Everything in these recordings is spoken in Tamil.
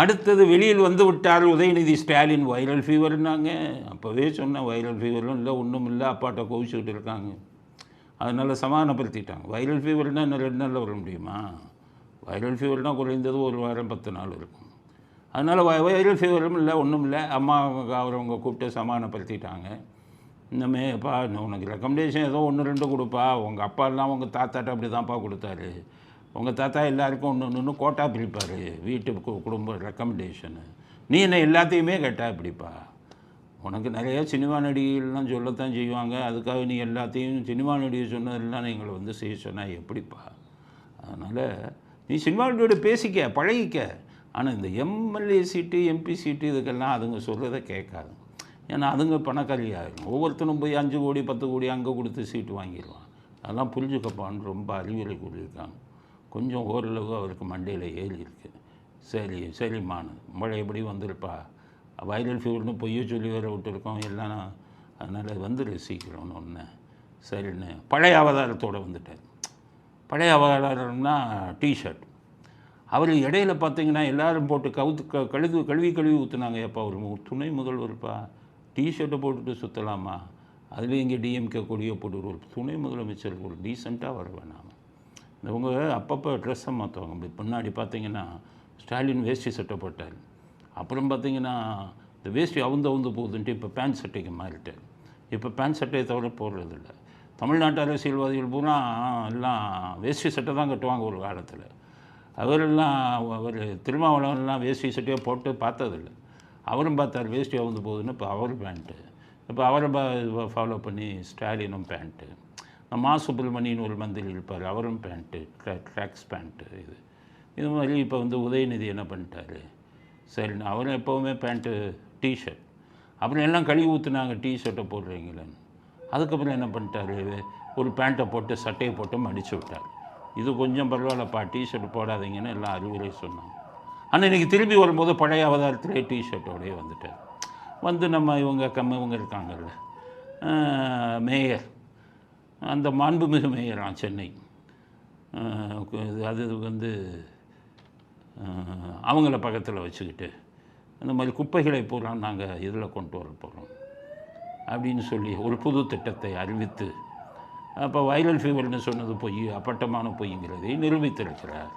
அடுத்தது வெளியில் வந்து விட்டார் உதயநிதி ஸ்டாலின் வைரல் ஃபீவர்னாங்க அப்போவே சொன்னேன் வைரல் ஃபீவரும் இல்லை ஒன்றும் இல்லை அப்பாட்ட கோவிச்சுக்கிட்டு இருக்காங்க. அதனால் சமாதானப்படுத்திட்டாங்க. வைரல் ஃபீவர்னால் இன்னும் ரெண்டு நாளில் வர முடியுமா? வைரல் ஃபீவர்னால் குறைந்தது ஒரு வாரம் பத்து நாள் இருக்கும். அதனால் வை வைரல் ஃபீவரும் இல்லை ஒன்றும் இல்லை. அம்மா அவங்க அவரவங்க கூப்பிட்டு சமாதானப்படுத்திட்டாங்க. இன்னமே அப்பா உனக்கு ரெக்கமெண்டேஷன் ஏதோ ஒன்று ரெண்டு கொடுப்பா. உங்கள் அப்பா எல்லாம் உங்கள் தாத்தாட்ட அப்படி தான்ப்பா கொடுத்தாரு. உங்கள் தாத்தா எல்லாருக்கும் ஒன்று ஒன்று கோட்டா பிரிப்பார் வீட்டு கு- குடும்ப ரெக்கமெண்டேஷனு நீ என்ன எல்லாத்தையுமே கேட்டால் இப்படிப்பா உனக்கு நிறைய சினிமா நடிகைகள்லாம் சொல்லத்தான் செய்வாங்க. அதுக்காக நீ எல்லாத்தையும் சினிமா நடிகை சொன்னதெல்லாம் எங்களை வந்து செய்ய சொன்னால் எப்படிப்பா? அதனால் நீ சினிமா நடிகையோட பேசிக்க பழகிக்க. ஆனால் இந்த எம்எல்ஏ சீட்டு எம்பி சீட்டு இதுக்கெல்லாம் அதுங்க சொல்கிறத கேட்காது. ஏன்னா அதுங்க பணக்காரி ஆகிடும் ஒவ்வொருத்தனும் போய் அஞ்சு கோடி பத்து கோடி அங்கே கொடுத்து சீட்டு வாங்கிடுவான் அதெல்லாம் புரிஞ்சுக்கப்பான்னு ரொம்ப அறிவுரை கூறியிருக்காங்க. கொஞ்சம் ஓரளவு அவருக்கு மண்டையில் ஏறி இருக்கு. சரி சரிம்மானு மழை எப்படி வந்திருப்பா? வைரல் ஃபீவர்னு பொய்ய சொல்லி வேற விட்டுருக்கோம். எல்லாம் அதனால் வந்துடு சீக்கிரம்னு ஒன்று சரின்னு. பழைய அவதாரத்தோடு வந்துட்டார் பழைய அவதாரம்னா டிஷர்ட் அவர் இடையில பார்த்தீங்கன்னா எல்லாரும் போட்டு கவுத்து க கழுவி கழுவி கழுவி ஊற்றுனாங்க எப்போ அவர் மு- துணை முதல்வர்ப்பா. டிஷர்ட்டை போட்டுட்டு சுற்றலாமா அதுலேயும் இங்கே டிஎம்கே கொடியை போட்டு ஒரு துணை முதலமைச்சர் ஒரு டீசெண்டாக வருவேன் நாம் இவங்க அப்பப்போ ட்ரெஸ்ஸை மாற்றுவாங்க இப்படி பின்னாடி பார்த்தீங்கன்னா ஸ்டாலின் வேஷ்டி சட்டை போட்டார். அப்புறம் பார்த்தீங்கன்னா இந்த வேஷ்டி அவுந்து அவுந்து போகுதுன்ட்டு இப்போ பேண்ட் சட்டைக்கு மாறிட்டார் இப்போ பேண்ட் சட்டையை தவிர போடுறதில்ல. தமிழ்நாட்டு அரசியல்வாதிகள் பூரா எல்லாம் வேஷ்டி சட்டை தான் கட்டுவாங்க ஒரு காலத்தில். அவரெல்லாம் அவர் திருமாவளவன்லாம் வேஷ்டி சட்டையை போட்டு பார்த்ததில்ல. அவரும் பார்த்தார் வேஷ்டி அவுந்து போகுதுன்னு. இப்போ அவர் பேண்ட்டு இப்போ அவரை ஃபாலோ பண்ணி ஸ்டாலினும் பேண்ட்டு மா சுப்பிரமணியன் ஒரு மந்திரி இருப்பார். அவரும் பேண்ட்டு ட்ரா ட்ராக்ஸ் பேண்ட்டு இது. இது மாதிரி இப்போ வந்து உதயநிதி என்ன பண்ணிட்டாரு? சரி அவரும் எப்போவுமே பேண்ட்டு டிஷர்ட் அப்புறம் எல்லாம் கழுவி ஊற்றுனாங்க டிஷர்ட்டை போடுறீங்களேன்னு அதுக்கப்புறம் என்ன பண்ணிட்டாரு? ஒரு பேண்ட்டை போட்டு சட்டையை போட்டு மடித்து விட்டார். இது கொஞ்சம் பரவாயில்லப்பா டிஷர்ட் போடாதீங்கன்னு எல்லாம் அறிவுரை சொன்னாங்க. ஆனால் இன்றைக்கி திரும்பி வரும்போது பழைய அவதாரத்திலே டிஷர்ட்டோடயே வந்துட்டார். வந்து நம்ம இவங்க கம்மவங்க இருக்காங்கல்ல. மேயர். அந்த மாண்புமிகு மேயராம் சென்னை. இது- அது வந்து அவங்கள பக்கத்தில் வச்சுக்கிட்டு இந்த மாதிரி குப்பைகளை பூரா நாங்கள் இதில் கொண்டு வர போகிறோம் அப்படின்னு சொல்லி ஒரு புது திட்டத்தை அறிவித்து அப்போ வைரல் ஃபீவர்னு சொன்னது பொய் அப்பட்டமான பொய்ங்கிறதை நிரூபித்திருக்கிறார்.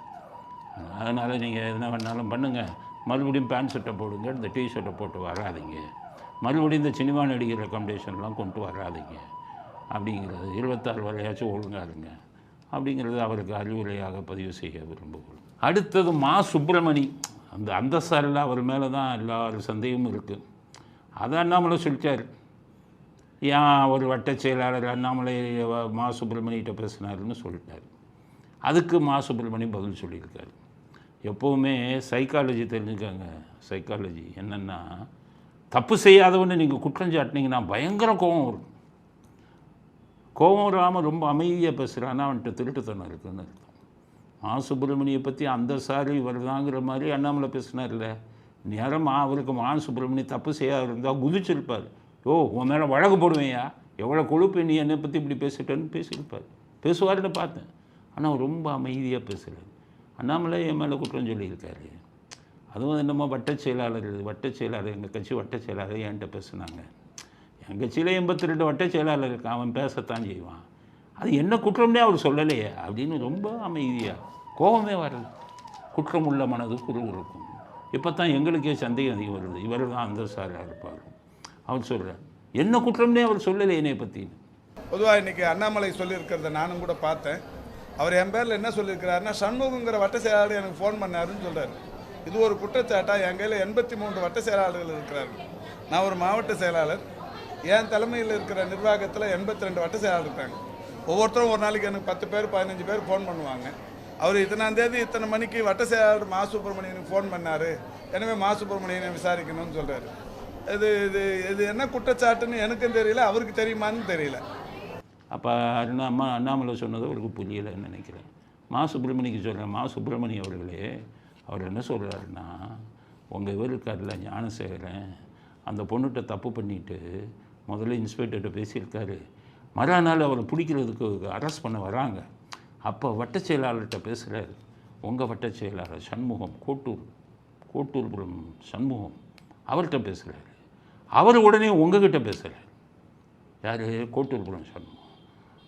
அதனால் நீங்கள் என்ன வேணாலும் பண்ணுங்கள் மறுபடியும் பேண்ட் ஷர்ட்டை போடுங்க இந்த டிஷர்ட்டை போட்டு வராதீங்க. மறுபடியும் இந்த சினிமா நடிகர் ரெக்கமெண்டேஷன்லாம் கொண்டு வராதீங்க. அப்படிங்கிறது இருபத்தாறு வரையாச்சும் ஒழுங்காருங்க. அப்படிங்கிறது அவருக்கு அறிவுரையாக பதிவு செய்ய விரும்புகிறோம். அடுத்தது மா. சுப்பிரமணி. அந்த அந்த சாரில் அவர் மேலே தான் எல்லாரும் சந்தேகமும் இருக்குது அதை அண்ணாமலை சொல்லிட்டார். ஏன் ஒரு வட்ட செயலாளர் அண்ணாமலை மா. சுப்பிரமணிகிட்ட பேசினாருன்னு சொல்லிட்டார். அதுக்கு மா. சுப்பிரமணி பதில் சொல்லியிருக்காரு. எப்போவுமே சைக்காலஜி தெரிஞ்சுக்கோங்க. சைக்காலஜி என்னென்னா தப்பு செய்யாதவன்னு நீங்கள் குற்றம் சாட்டினீங்கன்னா பயங்கர கோபம் வரும். கோபம் இல்லாமல் ரொம்ப அமைதியாக பேசுகிறான் அவன்கிட்ட திருட்டுத்தனம் இருக்குன்னு அர்த்தம். மா சுப்பிரமணியை பற்றி அந்த சாரி வருதாங்கிற மாதிரி அண்ணாமலை பேசினார்ல. நேரமா அவருக்கு மா சுப்பிரமணி தப்பு செய்யாத இருந்தால் குதிச்சிருப்பார். ஓ உன் மேலே வழக்கு போடுவேயா? எவ்வளோ கொழுப்பு நீ என்னை பற்றி இப்படி பேசிட்டேன்னு பேசியிருப்பார் பேசுவார்னு பார்த்தேன். ஆனால் ரொம்ப அமைதியாக பேசுகிறார் அண்ணாமலை என் மேலே குற்றம் சொல்லியிருக்காரு. அதுவும் என்னமோ வட்டச் செயலாளர் வட்டச் செயலாளர் எங்கள் கட்சி வட்டச் செயலாளர் என்கிட்ட பேசுனாங்க. கட்சியில் எண்பத்தி ரெண்டு வட்ட செயலாளர் இருக்கான் அவன் பேசத்தான் செய்வான். அது என்ன குற்றம்னே அவர் சொல்லலையே அப்படின்னு ரொம்ப அமைதியாக கோபமே வரல. குற்றம் உள்ள மனது குறுகுறுக்கும் இப்போ தான் எங்களுக்கே சந்தேகம் அதிகம் வருது. இவர் தான் அந்த சாராக இருப்பார். அவர் சொல்கிறார் என்ன குற்றம்னே அவர் சொல்லலை என்னை பற்றி பொதுவாக இன்றைக்கி அண்ணாமலை சொல்லியிருக்கிறத நானும் கூட பார்த்தேன். அவர் என் பேரில் என்ன சொல்லியிருக்கிறாருன்னா சண்முகங்கிற வட்ட செயலாளர் எனக்கு ஃபோன் பண்ணாருன்னு சொல்கிறார் இது ஒரு குற்றச்சாட்டாக என் கையில் எண்பத்தி மூன்று வட்ட செயலாளர்கள் இருக்கிறார்கள். நான் ஒரு மாவட்ட செயலாளர். என் தலைமையில் இருக்கிற நிர்வாகத்தில் எண்பத்தி ரெண்டு வட்ட செயலாளர் இருக்காங்க ஒவ்வொருத்தரும் ஒரு நாளைக்கு எனக்கு பத்து பேர் பதினஞ்சு பேர் ஃபோன் பண்ணுவாங்க. அவர் இத்தனாம் தேதி இத்தனை மணிக்கு வட்ட செயலாளர் மா சுப்பிரமணியனுக்கு ஃபோன் பண்ணார். எனவே மா சுப்பிரமணியனை விசாரிக்கணும்னு சொல்கிறார் இது இது இது என்ன குற்றச்சாட்டுன்னு எனக்கும் தெரியல அவருக்கு தெரியுமான்னு தெரியல. அப்போ அண்ணா அம்மா அண்ணாமலை சொன்னது அவருக்கு புரியலைன்னு நினைக்கிறேன். மா சுப்பிரமணிக்கு சொல்கிறேன் மா சுப்பிரமணி அவர்களே அவர் என்ன சொல்கிறாருன்னா உங்கள் இவர் இருக்கார்ல ஞானசேகரன். அந்த பொண்ணுகிட்ட தப்பு பண்ணிட்டு முதல்ல இன்ஸ்பெக்டர்கிட்ட பேசியிருக்காரு. மறுநாள் அவரை பிடிக்கிறதுக்கு அரெஸ்ட் பண்ண வராங்க. அப்போ வட்ட செயலாளர்கிட்ட பேசுகிறாரு உங்கள் வட்ட செயலாளர் சண்முகம் கோட்டூர் கோட்டூர்புரம் சண்முகம் அவர்கிட்ட பேசுகிறாரு அவர் உடனே உங்ககிட்ட பேசுகிறார் யார்? கோட்டூர்புரம் சண்முகம்.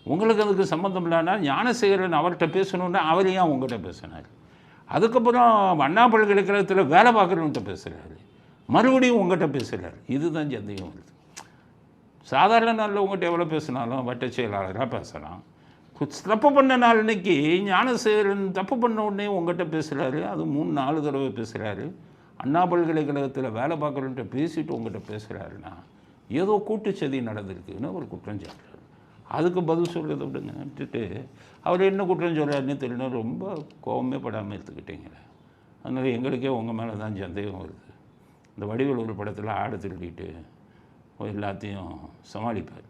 உங்களுக்கு அதுக்கு சம்மந்தம் இல்லைன்னா ஞானசேகரன் அவர்கிட்ட பேசணுன்னா அவர் ஏன் உங்ககிட்ட பேசினார்? அதுக்கப்புறம் அண்ணா பல்கலைக்கழகத்தில் வேலை பார்க்குறவன்கிட்ட பேசுகிறாரு மறுபடியும் உங்கள்கிட்ட பேசுகிறார் இதுதான் சந்தேகம் வருது. சாதாரண நாளில் உங்கள்கிட்ட எவ்வளோ பேசினாலும் வட்ட செயலாளராக பேசலாம். கு- தப்பு பண்ண நாள் இன்னைக்கு ஞானசேகரன் தப்பு பண்ண உடனே உங்கள்கிட்ட பேசுகிறாரு அது மூணு நாலு தடவை பேசுகிறாரு அண்ணா பல்கலைக்கழகத்தில் வேலை பார்க்குறவன்ட்ட பேசிட்டு உங்கள்கிட்ட பேசுகிறாருன்னா ஏதோ கூட்டுச்சதி நடந்திருக்குன்னு ஒரு குற்றம் சொல்கிறார் அதுக்கு பதில் சொல்கிறத விடுங்க விட்டுட்டு அவர் என்ன குற்றம் சொல்கிறாருன்னு தெரியல. ரொம்ப கோவமே படாமல் எடுத்துக்கிட்டீங்களே அதனால் எங்களுக்கே உங்கள் மேலே தான் சந்தேகம் வருது. இந்த வடிவேல் ஒரு படத்தில் ஆடை திருடிட்டு எல்லாத்தையும் சமாளிப்பார்.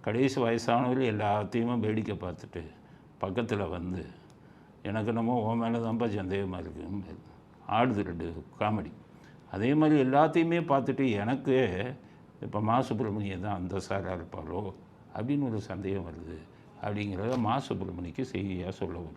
கடைசி வயசானவர்கள் எல்லாத்தையுமே வேடிக்கை பார்த்துட்டு பக்கத்தில் வந்து எனக்கு என்னமோ உன் மேலே தான்ப்பா சந்தேகமாக இருக்குது ஆடுது ரெண்டு காமெடி. அதே மாதிரி எல்லாத்தையுமே பார்த்துட்டு எனக்கு இப்போ மா சுப்பிரமணியம் தான் அந்த சாராக இருப்பாரோ அப்படின்னு ஒரு சந்தேகம் வருது. அப்படிங்கிறத மா சுப்பிரமணிக்கு செய்தியாக சொல்ல வரும்.